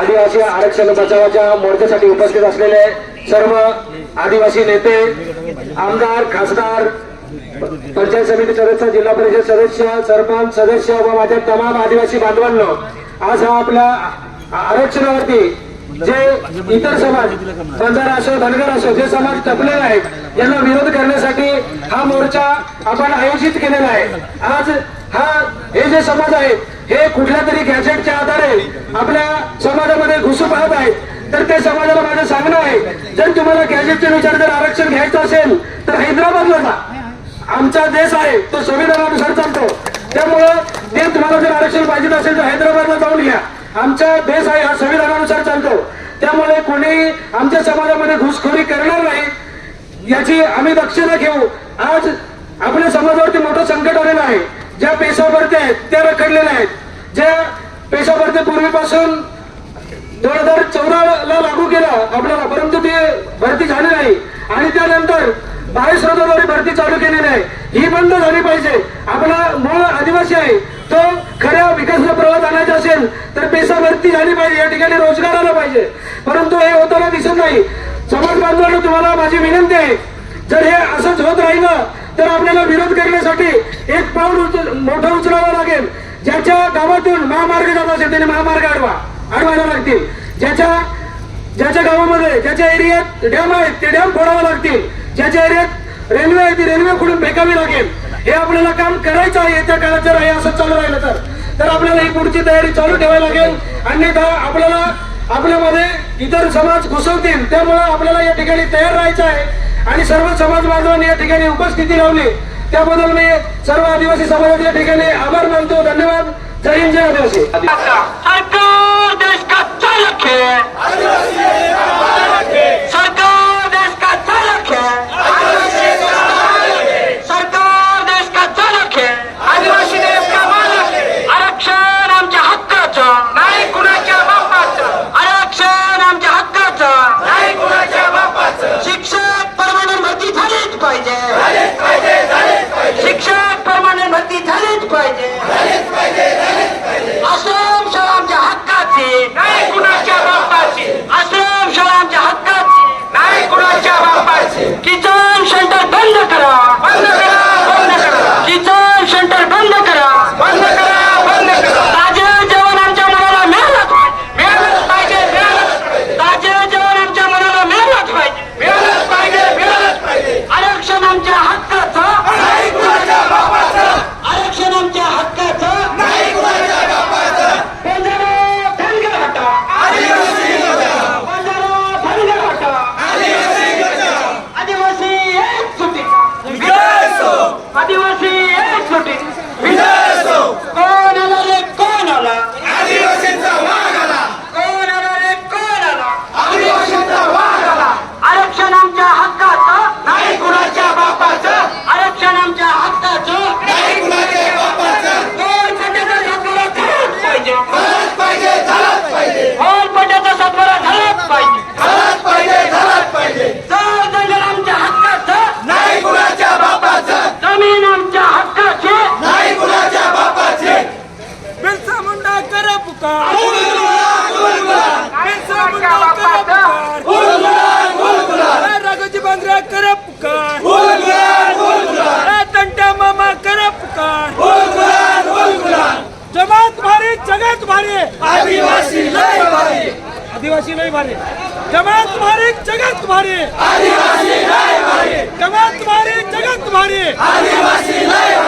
आदिवासी आरक्षण बचावाच्या मोर्चासाठी उपस्थित असलेले सर्व आदिवासी नेते आमदार खासदार पंचायत समिती सदस्य जिल्हा परिषद सदस्य सरपंच सदस्य व माझ्या तमाम आदिवासी बांधवांनो आज हा आपल्या आरक्षणावरती जे इतर समाज बंधार असो धनगर असो जे समाज टपलेले आहेत यांना विरोध करण्यासाठी हा मोर्चा आपण आयोजित केलेला आहे. आज हा हे जे समाज आहेत हे कुठल्या तरी गॅजेटच्या आधारे आपल्या समाजामध्ये घुसू पाहत आहेत. तर ते समाजाला माझं सांगणं आहे जर तुम्हाला गॅजेटच्या विचार जर आरक्षण घ्यायचं असेल तर हैदराबादला जा. आमचा देश आहे तो संविधानानुसार चालतो. त्यामुळं ते तुम्हाला जर आरक्षण पाहिजे असेल तर हैदराबादला जाऊन घ्या. आमचा देश आहे हा संविधानानुसार चालतो. त्यामुळे कोणी आमच्या समाजामध्ये घुसखोरी करणार नाही याची आम्ही दक्षता घेऊ. आज आपल्या समाजावरती मोठं संकट आलेलं आहे. ज्या पेशावरती आहेत त्या रखडलेल्या आहेत. ज्या पेशावरती पूर्वीपासून दोन हजार चौदाला लागू केला आपल्याला परंतु ते भरती झाली नाही. आणि त्यानंतर बावीस स्रोताद्वारे भरती चालू केलेली आहे ही बंद झाली पाहिजे. आपला मूळ आदिवासी आहे. तो खऱ्या विकासाचा प्रवास आणायचा असेल तर पेशा भरती झाली पाहिजे. या ठिकाणी रोजगार आला पाहिजे. परंतु हे होताना दिसत नाही. समाज बांधवांना तुम्हाला माझी विनंती आहे. जर हे असंच होत राहिलं तर आपल्याला विरोध करण्यासाठी एक पाऊल मोठं उचलावं लागेल. ज्याच्या गावातून महामार्ग जात असेल त्याने महामार्ग अडवा. अडवायला लागतील. ज्याच्या ज्याच्या गावामध्ये ज्याच्या एरियात डॅम आहेत ते डॅम फोडावे लागतील. ज्याच्या एरियात रेल्वे आहे ती रेल्वे खोडून फेकावी लागेल. हे आपल्याला काम करायचं आहे. येत्या काळात जर हे असं चालू राहिलं तर तर आपल्याला ही पुढची तयारी चालू ठेवावी लागेल. अन्यथा आपल्याला आपल्यामध्ये इतर समाज घुसवतील. त्यामुळे आपल्याला या ठिकाणी तयार राहायचं आहे. आणि सर्व समाज बांधवांनी या ठिकाणी उपस्थिती लावली. त्याबद्दल मी सर्व आदिवासी समाजाच्या ठिकाणी आभार मानतो. धन्यवाद. जय हिंद जय आदिवासी. सरकार देश का चालक है सरकार देश का चालक है सरकार देश का चालक है आदिवासी देश का मालक है आरक्षण आमच्या हक्काचं नाही कुणाच्या बापाचं आरक्षण आमच्या हक्काचं नाही कुणाच्या बापाचं शिक्षक परमानंट भरती झालीच पाहिजे शिक्षक परमानंट भरती झालीच पाहिजे आश्रम शाळा आमच्या हक्काची नाही कुणाच्या बापाची आश्रम शाळा आमच्या हक्काची नाही कुणाच्या बापाची किचन सेंटर बंद करा बंद करा बंद करा किचन सेंटर बंद करा बंद करा बंद करा ताजे जेवण आमच्या मनाला मिळालंच पाहिजे मिळालंच पाहिजे मिळालंच पाहिजे ताजे जेवण आमच्या मनाला मिळालंच पाहिजे मिळालंच पाहिजे मिळालंच पाहिजे आरक्षण आमच्या हक्काचं नाही कुणाच्या बापाचं आरक्षण आमच्या हक्काचं नाही कुणाच्या बापाचं बंजारा धनगर हटाव बंजारा धनगर हटाव आदिवासी एक सुटी आदिवासी एक सुटी कोण आला रे कोण आला कोण आला रे कोण आला आरक्षण आमच्या हक्काचं नाही कुणाच्या बापाचं आरक्षण आमच्या हक्काचं नाही कुणाच्या बापाचं दोन पट्ट्याचा सातबारा झालाच पाहिजे दोन पट्ट्याचा सातबारा झालाच पाहिजे जर दंगल आमच्या हक्काचं नाही कुणाच्या बापाचं जमीन आमच्या हक्काची नाही कुणाच्या बापाचे बिरसा मुंडा करा पुकार नाही बिरसा कुणाच्या मुंडा करा बापाचं पुकार गुलगुलान गुलगुलान ए, राघोजी बांद्रा करा पुकार. तंटा मामा करा पुकार. जमात भारी जगात भारी. आदिवासी लय भारी. आदिवासी लय भारी. जमात भारी जगात भारी. आदिवासी लय भारी. जमात भारी जगात भारी. आदिवासी लय